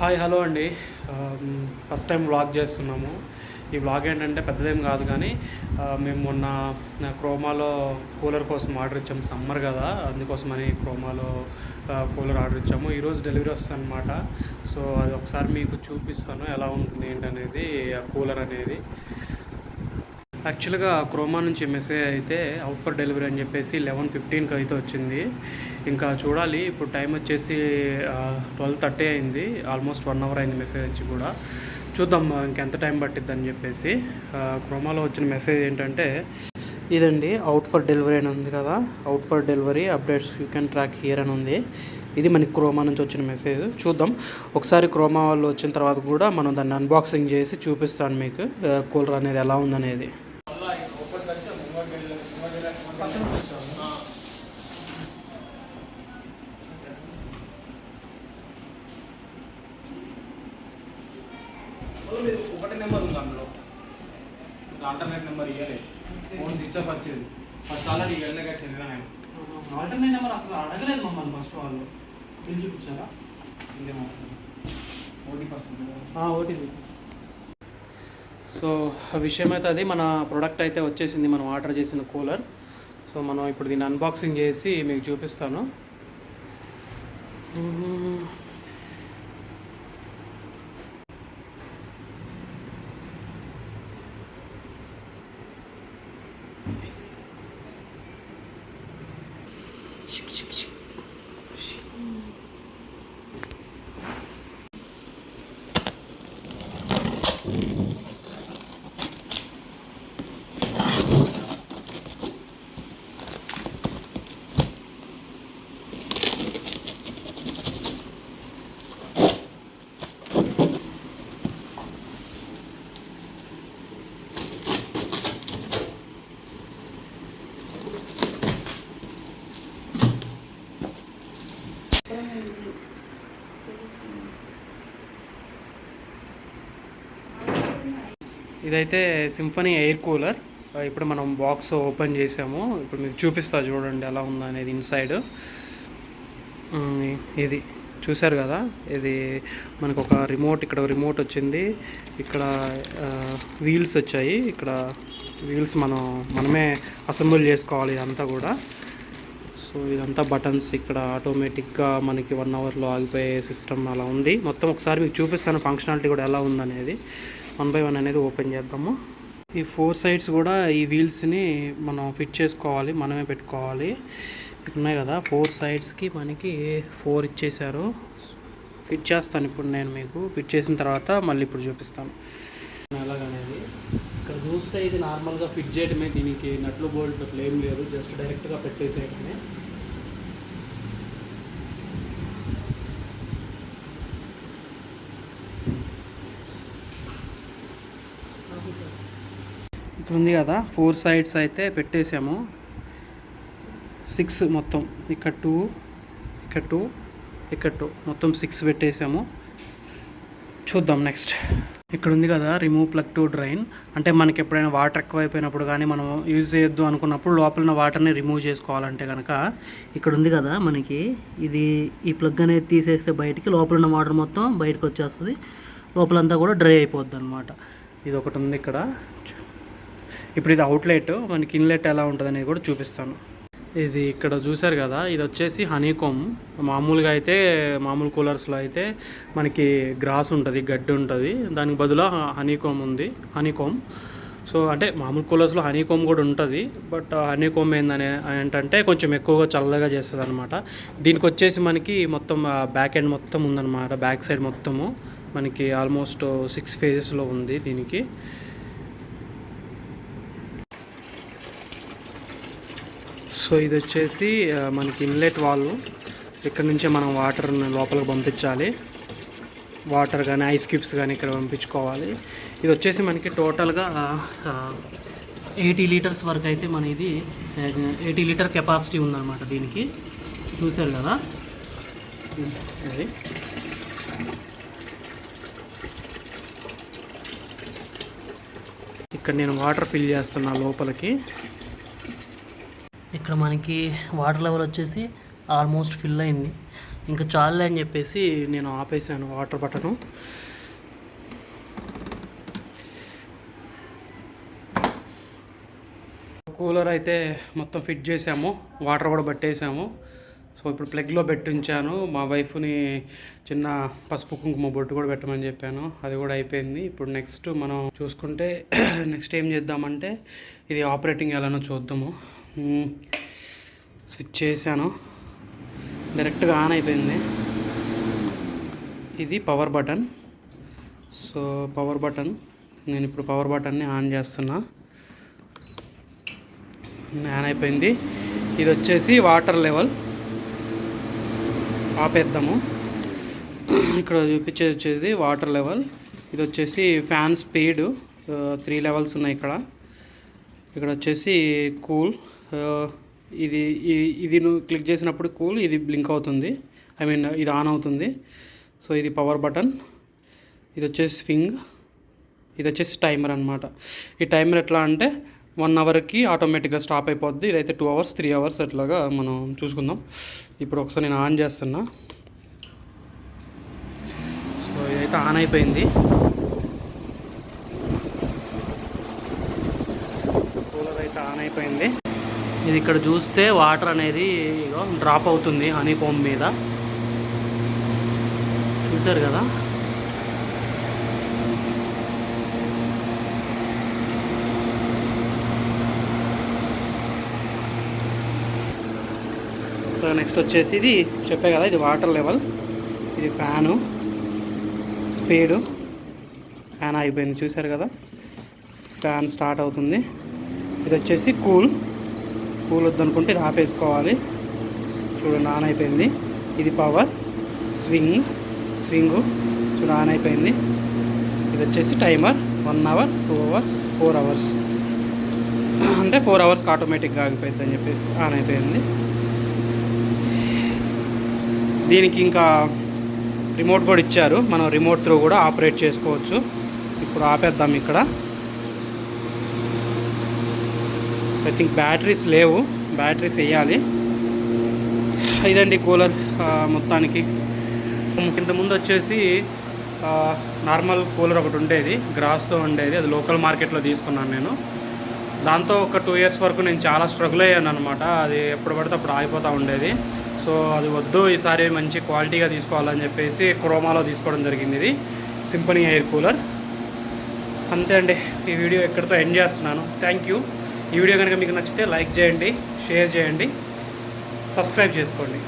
Hi hello అండి. First time vlog చేస్తున్నాము. ఈ వ్లాగ్ ఏంటంటే పెద్దదేం కాదు కానీ మేము మొన్న క్రోమాలో కూలర్ కోసం ఆర్డర్ ఇచ్చాము సమ్మర్ కదా అందుకోసమని క్రోమాలో కూలర్ ఆర్డర్ ఇచ్చాము. ఈరోజు డెలివరీ వస్తుంది అనమాట సో అది ఒకసారి మీకు చూపిస్తాను ఎలా ఉంటుంది ఏంటనేది ఆ కూలర్ అనేది. యాక్చువల్గా క్రోమా నుంచి మెసేజ్ అయితే అవుట్ ఫర్ డెలివరీ అని చెప్పేసి లెవెన్ ఫిఫ్టీన్కి అయితే వచ్చింది. ఇంకా చూడాలి ఇప్పుడు టైం వచ్చేసి ట్వెల్వ్ థర్టీ అయింది. ఆల్మోస్ట్ వన్ అవర్ అయింది మెసేజ్ వచ్చి కూడా. చూద్దాం ఇంకెంత టైం పట్టిద్ది అని చెప్పేసి క్రోమాలో వచ్చిన మెసేజ్ ఏంటంటే ఇదండి అవుట్ ఫర్ డెలివరీ అని ఉంది కదా. Out for delivery updates you can track here అని ఉంది. ఇది మనకి క్రోమా నుంచి వచ్చిన మెసేజ్. చూద్దాం. ఒకసారి క్రోమా వాళ్ళు వచ్చిన తర్వాత కూడా మనం దాన్ని అన్బాక్సింగ్ చేసి చూపిస్తాను మీకు కూలర్ అనేది ఎలా ఉందనేది. ఒకటి నెంబర్ ఉంది అందులో. ఆల్టర్నేట్ నెంబర్ ఇవ్వలేదు ఫోన్ స్విచ్ ఆఫ్ వచ్చేది. ఫస్ట్ ఆల్రెడీ ఇవ్వలేక చెందిన నేను ఆల్టర్నేట్ నెంబర్ అసలు అడగలేదు మమ్మల్ని ఫస్ట్ వాళ్ళు బిల్ చూపించారా? ఓటీపీ వస్తుంది కదా. ఓటీపీ సో ఆ విషయం అయితే అది. మన ప్రోడక్ట్ అయితే వచ్చేసింది. మనం ఆర్డర్ చేసిన కూలర్ సో మనం ఇప్పుడు దీన్ని అన్బాక్సింగ్ చేసి మీకు చూపిస్తాను. Şık şık şık. ఇదైతే సింఫనీ ఎయిర్ కూలర్. ఇప్పుడు మనం బాక్స్ ఓపెన్ చేసాము. ఇప్పుడు మీకు చూపిస్తా చూడండి ఎలా ఉందనేది అనేది ఇన్సైడ్. ఇది చూశారు కదా? ఇది మనకు ఒక రిమోట్ ఇక్కడ రిమోట్ వచ్చింది. ఇక్కడ వీల్స్ వచ్చాయి. ఇక్కడ వీల్స్ మనం మనమే అసెంబుల్ చేసుకోవాలి ఇదంతా కూడా. సో ఇదంతా బటన్స్ ఇక్కడ ఆటోమేటిక్గా మనకి వన్ అవర్లో ఆగిపోయే సిస్టమ్ అలా ఉంది. మొత్తం ఒకసారి మీకు చూపిస్తాను ఫంక్షనాలిటీ కూడా ఎలా ఉందనేది. వన్ బై వన్ అనేది ఓపెన్ చేద్దాము. ఈ ఫోర్ సైడ్స్ కూడా ఈ వీల్స్ని మనం ఫిట్ చేసుకోవాలి మనమే పెట్టుకోవాలి. ఉన్నాయి కదా ఫోర్ సైడ్స్కి మనకి ఫోర్ ఇచ్చేసారు ఫిట్ చేస్తాను ఇప్పుడు నేను మీకు. ఫిట్ చేసిన తర్వాత మళ్ళీ ఇప్పుడు చూపిస్తాను. ఎలాగనేది? ఇక్కడ చూస్తే ఇది నార్మల్గా ఫిట్ చేయడమే దీనికి నట్లు బోల్ట్ ఏం లేదు జస్ట్ డైరెక్ట్గా పెట్టేసేయడమే ఇక్కడ ఉంది కదా ఫోర్ సైడ్స్ అయితే పెట్టేసాము. సిక్స్ మొత్తం ఇక్కడ టూ ఇక్కడ టూ ఇక్కడ టూ మొత్తం సిక్స్ పెట్టేసాము. చూద్దాం నెక్స్ట్ ఇక్కడ ఉంది కదా రిమూవ్ ప్లగ్ టు డ్రైన్ అంటే మనకి ఎప్పుడైనా వాటర్ ఎక్కువైపోయినప్పుడు కానీ మనం యూజ్ చేయొద్దు అనుకున్నప్పుడు లోపల ఉన్న వాటర్ని రిమూవ్ చేసుకోవాలంటే కనుక ఇక్కడ ఉంది కదా మనకి ఇది ఈ ప్లగ్ అనేది తీసేస్తే బయటికి లోపల ఉన్న వాటర్ మొత్తం బయటకు వచ్చేస్తుంది. లోపలంతా కూడా డ్రై అయిపోద్ది అనమాట ఇది ఒకటి ఉంది ఇక్కడ. ఇప్పుడు ఇది అవుట్లెట్ మనకి ఇన్లెట్ ఎలా ఉంటుంది అనేది కూడా చూపిస్తాను. ఇది ఇక్కడ చూసారు కదా ఇది వచ్చేసి హనీకోమ్ మామూలుగా అయితే మామూలు కూలర్స్లో అయితే మనకి గ్రాస్ ఉంటుంది గడ్డి ఉంటుంది. దానికి బదులు హనీకోమ్ ఉంది హనీకోమ్ సో అంటే మామూలు కూలర్స్లో హనీకోమ్ కూడా ఉంటుంది బట్ హనీకోమ్ ఏందనే ఏంటంటే కొంచెం ఎక్కువగా చల్లగా చేస్తుంది అనమాట దీనికి వచ్చేసి మనకి మొత్తం బ్యాక్ ఎండ్ మొత్తం ఉందన్నమాట బ్యాక్ సైడ్ మొత్తము. మనకి ఆల్మోస్ట్ సిక్స్ ఫేజెస్లో ఉంది దీనికి. సో ఇది వచ్చేసి మనకి ఇన్లెట్ వాళ్ళు ఇక్కడ నుంచే మనం వాటర్ లోపలికి పంపించాలి. వాటర్ కానీ ఐస్ క్యూబ్స్ కానీ ఇక్కడ పంపించుకోవాలి. ఇది వచ్చేసి మనకి టోటల్గా ఎయిటీ లీటర్స్ వరకు అయితే మన ఇది ఎయిటీ లీటర్ కెపాసిటీ ఉందన్నమాట దీనికి. చూసారు కదా? అది ఇక్కడ నేను వాటర్ ఫిల్ చేస్తున్నా లోపలికి. ఇక్కడ మనకి వాటర్ లెవెల్ వచ్చేసి ఆల్మోస్ట్ ఫిల్ అయింది. ఇంకా చాలే అని చెప్పేసి నేను ఆపేసాను వాటర్ బటను. కూలర్ అయితే మొత్తం ఫిట్ చేసాము వాటర్ కూడా పట్టేసాము. సో ఇప్పుడు ప్లగ్లో పెట్టించాను. మా వైఫ్ని చిన్న పసుపు కుంకుమ బొట్టు కూడా పెట్టమని చెప్పాను. అది కూడా అయిపోయింది. ఇప్పుడు నెక్స్ట్ మనం చూసుకుంటే నెక్స్ట్ ఏం చేద్దామంటే ఇది ఆపరేటింగ్ ఎలానో చూద్దాము. స్విచ్ చేశాను. డైరెక్ట్గా ఆన్ అయిపోయింది. ఇది power button. So power button నేను ఇప్పుడు పవర్ బటన్ని ఆన్ చేస్తున్నా. ఆన్ అయిపోయింది. ఇది వచ్చేసి వాటర్ లెవెల్. ఆపేద్దాము. ఇక్కడ చూపించేది వచ్చేది వాటర్ లెవెల్. ఇది వచ్చేసి ఫ్యాన్ స్పీడ్ త్రీ లెవెల్స్ ఉన్నాయి ఇక్కడ. ఇక్కడ వచ్చేసి కూల్ ఇది ఇది నువ్వు క్లిక్ చేసినప్పుడు కూల్ ఇది బ్లింక్ అవుతుంది. ఐ మీన్ ఇది ఆన్ అవుతుంది. సో ఇది పవర్ బటన్. ఇది వచ్చేసి స్వింగ్. ఇది వచ్చేసి టైమర్ అనమాట ఈ టైమర్ ఎట్లా అంటే వన్ అవర్కి ఆటోమేటిక్గా స్టాప్ అయిపోద్ది. ఇదైతే టూ అవర్స్ త్రీ అవర్స్ అట్లాగా మనం చూసుకుందాం. ఇప్పుడు ఒకసారి నేను ఆన్ చేస్తున్నా. సో ఇదైతే ఆన్ అయిపోయింది. కూలర్ అయితే ఆన్ అయిపోయింది. ఇది ఇక్కడ చూస్తే వాటర్ అనేది డ్రాప్ అవుతుంది హనీ కోమ్ మీద. చూసారు కదా? సో నెక్స్ట్ వచ్చేసి ఇది చెప్పే కదా ఇది వాటర్ లెవెల్ ఇది ఫ్యాను స్పీడు ఫ్యాన్ అయిపోయింది చూసారు కదా? ఫ్యాన్ స్టార్ట్ అవుతుంది. ఇది వచ్చేసి కూల్ కూల్ వద్దనుకుంటే ఇది ఆపేసుకోవాలి. చూడండి ఆన్ అయిపోయింది. ఇది పవర్ స్వింగ్ స్వింగు చూడ ఆన్ అయిపోయింది. ఇది వచ్చేసి timer one hour two hours four hours అంటే ఫోర్ అవర్స్కి ఆటోమేటిక్గా ఆగిపోయింది అని చెప్పేసి ఆన్ అయిపోయింది. దీనికి ఇంకా రిమోట్ కూడా ఇచ్చారు. మనం రిమోట్ త్రూ కూడా ఆపరేట్ చేసుకోవచ్చు. ఇప్పుడు ఆపేద్దాం ఇక్కడ. ఐ థింక్ బ్యాటరీస్ లేవు. బ్యాటరీస్ వేయాలి. ఇదండి కూలర్ మొత్తానికి. ఇంతకుముందు వచ్చేసి నార్మల్ కూలర్ ఒకటి ఉండేది. గ్రాస్తో ఉండేది. అది లోకల్ మార్కెట్లో తీసుకున్నాను నేను. దాంతో ఒక టూ ఇయర్స్ వరకు నేను చాలా స్ట్రగుల్ అయ్యాను అనమాట అది ఎప్పుడు పడితే అప్పుడు ఆగిపోతూ ఉండేది. సో అది వద్దు ఈసారి మంచి క్వాలిటీగా తీసుకోవాలని చెప్పేసి క్రోమాలో తీసుకోవడం జరిగింది ఇది. సింపనీ ఎయిర్ కూలర్ అంతే అండి ఈ వీడియో ఎక్కడితో ఎండ్ చేస్తున్నాను. థ్యాంక్ యూ ఈ వీడియో కనుక మీకు నచ్చితే లైక్ చేయండి షేర్ చేయండి సబ్స్క్రైబ్ చేసుకోండి.